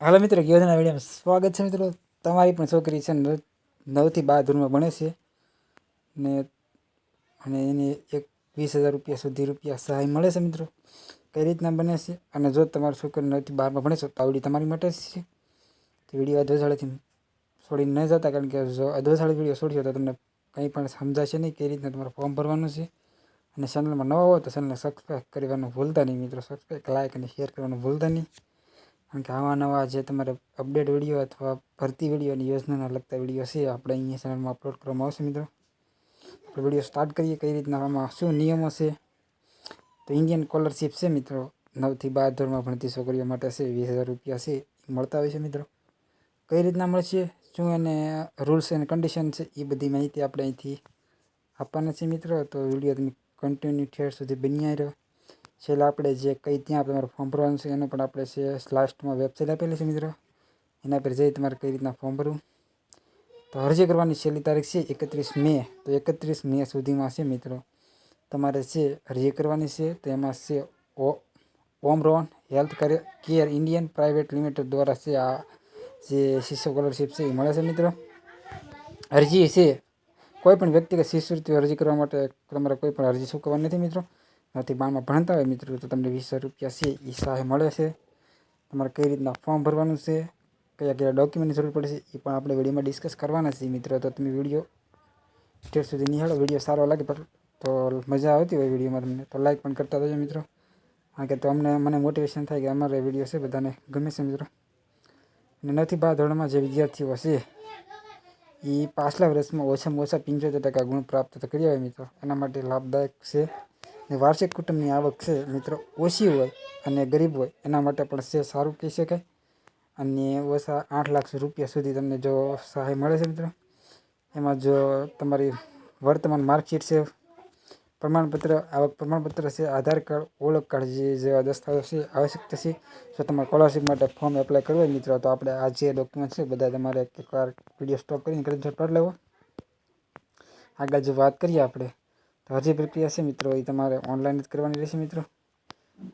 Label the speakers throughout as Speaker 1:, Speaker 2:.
Speaker 1: હાલો મિત્રો યોજના વિડીયોમાં? સ્વાગત છે મિત્રો. તમારી પણ છોકરી છે નવ નવથી બાર ધોરણમાં ભણે છે. ને અને એને એક વીસ હજાર રૂપિયા સુધી રૂપિયા સહાય મળે છે મિત્રો. કઈ રીતના બને છે? અને જો તમારો છોકરો નવથી બારમાં ભણે છે, તો આવડી તમારી માટે જ છે. તો વીડિયો અધોશાળેથી છોડી ન જતા, કારણ કે જો અધોશાળે વીડિયો છોડ્યો તો તમને કંઈ પણ સમજાશે નહીં કઈ રીતના તમારે ફોર્મ ભરવાનું છે. અને ચેનલમાં નવા હો તો ચેનલને સબસ્ક્રાઈબ કરવાનું ભૂલતા નહીં મિત્રો. સબસ્ક્રાઈબ લાઇક અને શેર કરવાનું ભૂલતા નહીં. કારણ કે આવા નવા જે તમારે અપડેટ વીડિયો અથવા ભરતી વીડિયો અને યોજનાના લગતા વીડિયો છે, આપણે અહીંયા ચેનલમાં અપલોડ કરવામાં આવશે મિત્રો. આપણે વીડિયો સ્ટાર્ટ કરીએ, કઈ રીતના, આમાં શું નિયમો છે? તો ઇન્ડિયન સ્કોલરશીપ છે મિત્રો. નવથી બાર ધોરણમાં ભણતી છોકરીઓ માટે છે, વીસ હજાર રૂપિયા છે મળતા હોય છે મિત્રો. કઈ રીતના મળશે, શું એને રૂલ્સ એન્ડ કન્ડિશન છે એ બધી માહિતી આપણે અહીંથી આપવાના છે મિત્રો. તો વીડિયો તમે કન્ટિન્યુ ઠેર સુધી બન્યા રહ્યો છેલ્લા આપણે જે કંઈ ત્યાં તમારે ફોર્મ ભરવાનું છે, એનું પણ આપણે છે લાસ્ટમાં વેબસાઇટ આપેલી છે મિત્રો, એના પર જઈ તમારે કઈ રીતના ફોર્મ ભરવું. તો અરજી કરવાની છેલ્લી તારીખ છે એકત્રીસ મે, તો એકત્રીસ મે સુધીમાં છે મિત્રો, તમારે છે અરજી કરવાની છે, તો એમાં છે ઓ Omron health care Indian private limited દ્વારા છે આ જે શિશુ સ્કોલરશિપ છે એ મળે છે મિત્રો. અરજી છે, કોઈ પણ વ્યક્તિગત શિષ્યવૃત્તિ અરજી કરવા માટે તમારે કોઈ પણ અરજી ચૂકવવાની નથી મિત્રો. નથી બારમાં ભણતા હોય મિત્રો, તો તમને વીસ રૂપિયા છે એ સહાય મળે છે. તમારે કઈ રીતના ફોર્મ ભરવાનું છે, કયા કયા ડોક્યુમેન્ટની જરૂર પડશે એ પણ આપણે વિડીયોમાં ડિસ્કસ કરવાના છીએ મિત્રો. તો તમે વીડિયો ઠેર સુધી નિહાળો, વીડિયો સારો લાગે પણ તો મજા આવતી હોય વિડીયોમાં તમને. તો લાઈક પણ કરતા રહેજો મિત્રો. કારણ કે તો અમને, મને મોટિવેશન થાય કે અમારે વીડિયો છે બધાને ગમે છે મિત્રો. અને નથી બાર ધોરણમાં જે વિદ્યાર્થીઓ છે એ પાછલા વર્ષમાં ઓછામાં ઓછા પંચોતેર ટકા ગુણ પ્રાપ્ત કર્યા હોય મિત્રો. એના માટે લાભદાયક છે. ને વાર્ષિક કુટુંબની આવક છે, મિત્રો, ઓછી હોય અને ગરીબ હોય, એના માટે પણ છે સારું કહી શકાય. અને ઓછા આઠ લાખ રૂપિયા સુધી તમને જો સહાય મળે છે, મિત્રો. એમાં જો તમારી વર્તમાન માર્કશીટ છે, પ્રમાણપત્ર, આવક પ્રમાણપત્ર છે, આધાર કાર્ડ, ઓળખ કાર્ડ જે જેવા દસ્તાવેજ છે, આવશ્યકતા છે, જો તમારે સ્કોલરશીપ માટે ફોર્મ એપ્લાય કરવું હોય, મિત્રો, તો આપણે આ જે ડોક્યુમેન્ટ છે, બધા તમારે એકવાર વીડિયો સ્ટોપ કરીને સ્ક્રીનશોટ પાડી લેવો. આગળ જો વાત કરીએ આપણે તો હજી પ્રક્રિયા છે મિત્રો? એ તમારે ઓનલાઈન જ કરવાની રહેશે મિત્રો.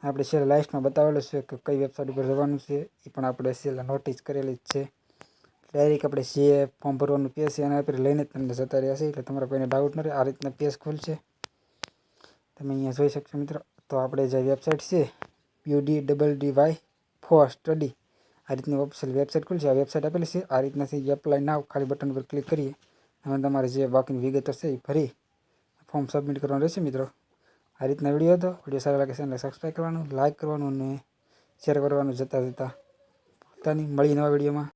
Speaker 1: આપણે છેલ્લા લાસ્ટમાં બતાવેલું છે કે કઈ વેબસાઇટ ઉપર જવાનું છે, એ પણ આપણે છેલ્લા નોટિસ કરેલી જ છે. ડાયરેક્ટ આપણે સીએ ફોર્મ ભરવાનું પીએસ છે, એના પર લઈને તમને જતા રહ્યા છે, એટલે તમારે કોઈને ડાઉટ ન રહે, આ રીતના પેજ ખુલશે. તમે અહીંયા જોઈ શકશો મિત્રો. તો આપણે જે વેબસાઇટ છે U D double D Y four study આ રીતની ઓફિશિયલ વેબસાઇટ ખુલશે. આ વેબસાઇટ આપેલી છે, આ રીતનાથી એપ્લાય નાવ ખાલી બટન પર ક્લિક કરીએ. અને તમારે જે બાકીની વિગતો છે, એ ફરી ફોર્મ સબમિટ કરવાનું રહેશે મિત્રો. આ રીતના વીડિયો હતો. વીડિયો સારો લાગે ચેનલ સબસ્ક્રાઈબ કરવાનું લાઇક કરવાનું અને શેર કરવાનું જતાં જતાં. પોતાની મળી નવા વિડીયોમાં